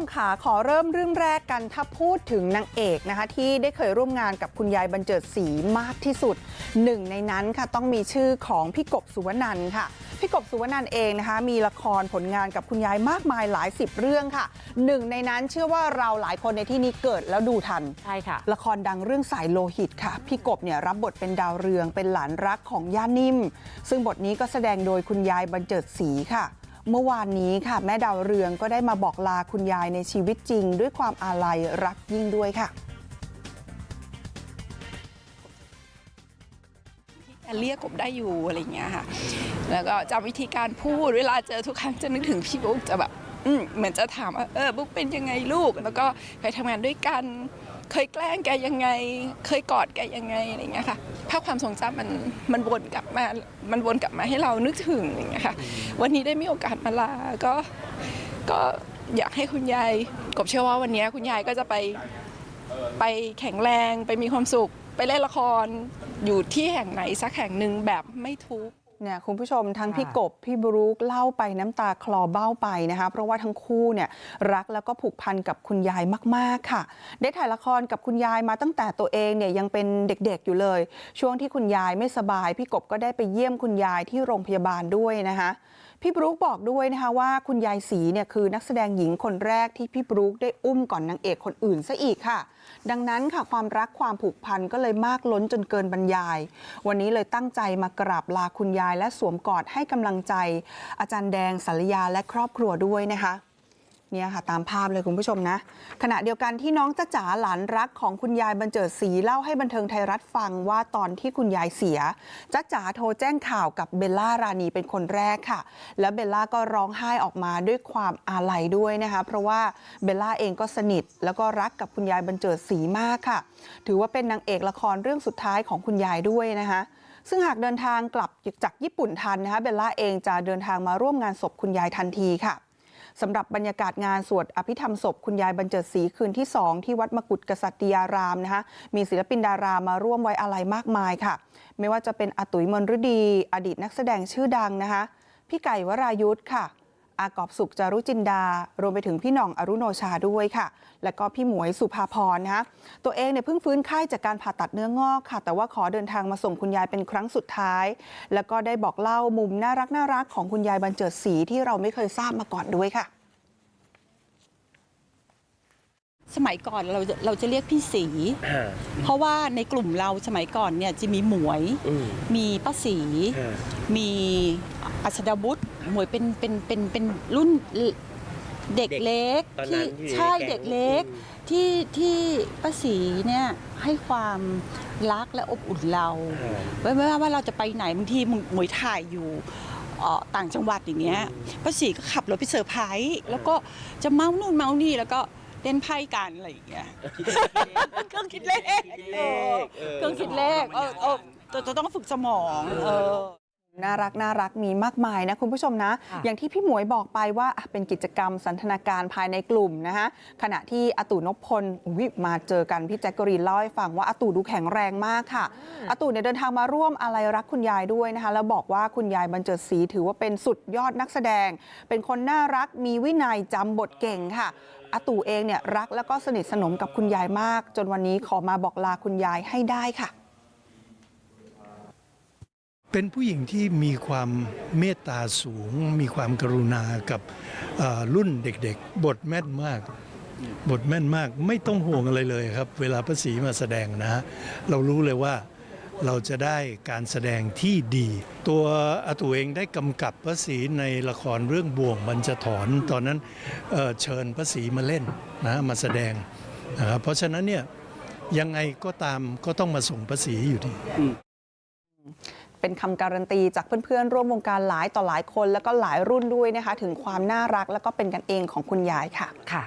มขาขอเริ่มเรื่องแรกกันถ้าพูดถึงนางเอกนะคะที่ได้เคยร่วมงานกับคุณยายบรรเจิดศรีมากที่สุดหนึ่งในนั้นค่ะต้องมีชื่อของพี่กบสุวนันท์ค่ะพี่กบสุวนันท์เองนะคะมีละครผลงานกับคุณยายมากมายหลายสิบเรื่องค่ะหนึ่งในนั้นเชื่อว่าเราหลายคนในที่นี้เกิดแล้วดูทันใช่ค่ะละครดังเรื่องสายโลหิตค่ะ พี่กบเนี่ยรับบทเป็นดาวเรืองเป็นหลานรักของย่านิ่ม ซึ่งบทนี้ก็แสดงโดยคุณยายบรรเจิดศรีค่ะ เมื่อวานนี้ค่ะ แม่ดาวเรืองก็ได้มาบอกลาคุณยายในชีวิตจริง ด้วยความอาลัยรักยิ่งด้วยค่ะเรียกกบได้อยู่อะไรอย่างเงี้ยค่ะ แล้วก็จำวิธีการพูดเวลาเจอทุกครั้งจะนึกถึงพี่บุ๊กจะแบบเหมือนจะถามว่าเออบุ๊กเป็นยังไงลูก แล้วก็เคยทำงานด้วยกัน เคยแกล้งแกยังไง เคยกอดแกยังไงอะไรอย่างเงี้ยค่ะ ภาพความทรงจำมันมันวนกลับมา มันวนกลับมาให้เรานึกถึงอย่างเงี้ยค่ะ วันนี้ได้มีโอกาสมาลา ก็ก็อยากให้คุณยายกบเชื่อว่าวันนี้คุณยายก็จะไปไปแข็งแรงไปมีความสุข ไปเล่นละครอยู่ที่แห่งไหนสักแห่งหนึ่งแบบไม่ทุกข์ เนี่ยคุณผู้ชมทั้งค่ะพี่กบพี่บรูคเล่าไปน้ำตาคลอเบ้าไปนะคะเพราะว่าทั้งคู่เนี่ยรักแล้วก็ผูกพันกับคุณยายมากๆค่ะ ได้ถ่ายละครกับคุณยายมาตั้งแต่ตัวเองเนี่ยยังเป็นเด็กๆอยู่เลย ช่วงที่คุณยายไม่สบาย พี่กบก็ได้ไปเยี่ยมคุณยายที่โรงพยาบาลด้วยนะคะ พี่บรูคบอกด้วยนะคะว่าคุณยายศรีเนี่ยคือนักแสดงหญิงคนแรกที่พี่บรูคได้อุ้มก่อนนางเอกคนอื่นซะอีกค่ะ ดังนั้นค่ะความรักความผูกพันก็เลยมากล้นจนเกินบรรยาย วันนี้เลยตั้งใจมากราบลาคุณยายและสวมกอดให้กำลังใจ อาจารย์แดงสัลยาและครอบครัวด้วยนะคะ เนี่ยค่ะตามภาพเลยคุณผู้ชมนะ ขณะเดียวกันที่น้องจ้าจ๋าหลานรักของคุณยายบรรเจิดศรีเล่าให้บันเทิงไทยรัฐฟังว่าตอนที่คุณยายเสียจ้าจ๋าโทรแจ้งข่าวกับเบลล่ารานีเป็นคนแรกค่ะ แล้วเบลล่าก็ร้องไห้ออกมาด้วยความอาลัยด้วยนะคะเพราะว่าเบลล่าเองก็สนิท แล้วก็รักกับคุณยายบรรเจิดศรีมากค่ะ ถือว่าเป็นนางเอกละครเรื่องสุดท้ายของคุณยายด้วยนะคะซึ่งหากเดินทางกลับจากญี่ปุ่นทันนะคะเบลล่าเองจะเดินทางมาร่วมงานศพคุณยายทันทีค่ะ สำหรับบรรยากาศงานสวดอภิธรรมศพคุณยายบรรเจิดศรีคืนที่ 2 ที่วัดมกุฏกษัตริยารามนะคะมีศิลปินดารามาร่วมไว้อาลัยมากมายค่ะ ไม่ว่าจะเป็นอาตุ๋ยมนฤดี อดีตนักแสดงชื่อดังนะคะพี่ไก่วรายุทธ์ค่ะ อากอบสุขจารุจินดา รวมไปถึงพี่หน่องอรุโนชาด้วยค่ะ และก็พี่หมวยสุภาพรนะคะตัวเองเนี่ยเพิ่งฟื้นไข้จากการผ่าตัดเนื้องอกค่ะ แต่ว่าขอเดินทางมาส่งคุณยายเป็นครั้งสุดท้าย แล้วก็ได้บอกเล่ามุมน่ารักน่ารักของคุณยายบรรเจิดศรีที่เราไม่เคยทราบมาก่อนด้วยค่ะ สมัยก่อนเราจะเราจะเรียกพี่สี เพราะว่าในกลุ่มเราสมัยก่อนเนี่ยจะมีหมวย มีป้าสี มีอัศดาบุตรหมวยเป็นเป็นเป็นเป็นรุ่นเด็กเด็กเล็กตอนนั้นที่อยู่ในใช่แก๊งเด็กเล็กอืมที่ที่ป้าสีเนี่ยให้ความรักและอบอุ่นเราไม่ไม่ว่าว่าเราจะไปไหนบางทีหมวยถ่ายอยู่เอ่อต่างจังหวัดอย่างเงี้ยป้าสีก็ขับรถไปเซอร์ไพรส์แล้วก็จะเมานู่นเมานี่แล้วก็ เล่นไพ่กันอะไรอย่างเงี้ยเครื่องคิดเลขคิดเลขเออเครื่องคิดเลขเออเออจะจะต้องฝึกสมองเออ น่ารักน่ารักมีมากมายนะคุณผู้ชมนะค่ะอย่างที่พี่หมวยบอกไปว่าอะเป็นกิจกรรมสันทนาการภายในกลุ่มนะคะขณะที่อาตู่นพพลอุ๊ยมาเจอกันพี่แจ็คกรีนเล่าให้ฟังว่าอาตู่ดูแข็งแรงมากค่ะอาตู่เนี่ยเดินทางมาร่วมอะไรรักคุณยายด้วยนะคะแล้วบอกว่าคุณยายบรรเจิดศรีถือว่าเป็นสุดยอดนักแสดง เป็นคนน่ารักมีวินัยจำบทเก่งค่ะอาตู่เองเนี่ยรักแล้วก็สนิทสนมกับคุณยายมาก จนวันนี้ขอมาบอกลาคุณยายให้ได้ค่ะ เป็นผู้หญิงที่มีความเมตตาสูง มีความกรุณากับรุ่นเด็กๆ บทแม่นมาก บทแม่นมากไม่ต้องห่วงอะไรเลยครับ เวลาพระศรีมาแสดงนะฮะเรารู้เลยว่าเราจะได้การแสดงที่ดี ตัวอาตูเองได้กำกับพระศรีในละครเรื่องบ่วงบรรจถอนตอนนั้นเเชิญพระศรีมาเล่นนะมาแสดงนะครับเพราะฉะนั้นเนี่ยยังไงก็ตามก็ต้องมาส่งพระศรีอยู่ดี เป็นคำการันตีจากเพื่อนๆ ร่วมวงการหลายต่อหลายคน แล้วก็หลายรุ่นด้วยนะคะ ถึงความน่ารักแล้วก็เป็นกันเองของคุณยายค่ะค่ะ